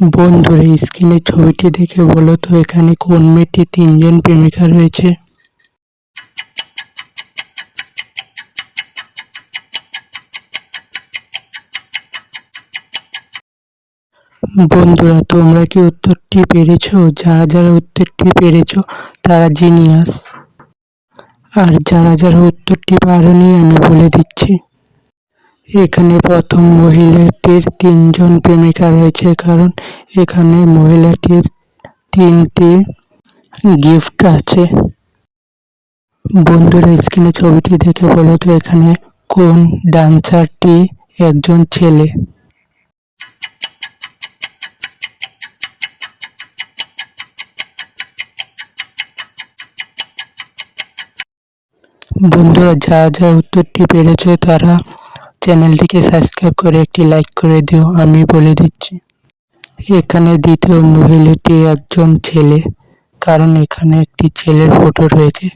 বন্ধুরা স্ক্রিনে ছবিটি দেখে বলো তো, এখানে কোন মেয়েটি তিনজন প্রেমিকা রয়েছে? বন্ধুরা, তোমরা কি উত্তরটি পেরেছ? যারা যারা উত্তরটি পেরেছ, তারা জিনিয়াস। আর যারা যারা উত্তরটি পারোনি, আমি বলে দিচ্ছি। এখানে প্রথম মহিলাটির তিনজন প্রেমিকা রয়েছে, কারণ এখানে মহিলাটির তিনটি গিফট আছে। বন্ধুরা, স্ক্রিনে ছবিটি দেখে বলো তো, এখানে কোন ডান্সারটি একজন ছেলে? বন্ধুরা, যা যা উত্তরটি পেরেছে তারা চ্যানেলটিকে সাবস্ক্রাইব করে একটি লাইক করে দিও, আমি বলে দিচ্ছি। এখানে দ্বিতীয় মহিলাটি একজন ছেলে, কারণ এখানে একটি ছেলের ফটো রয়েছে।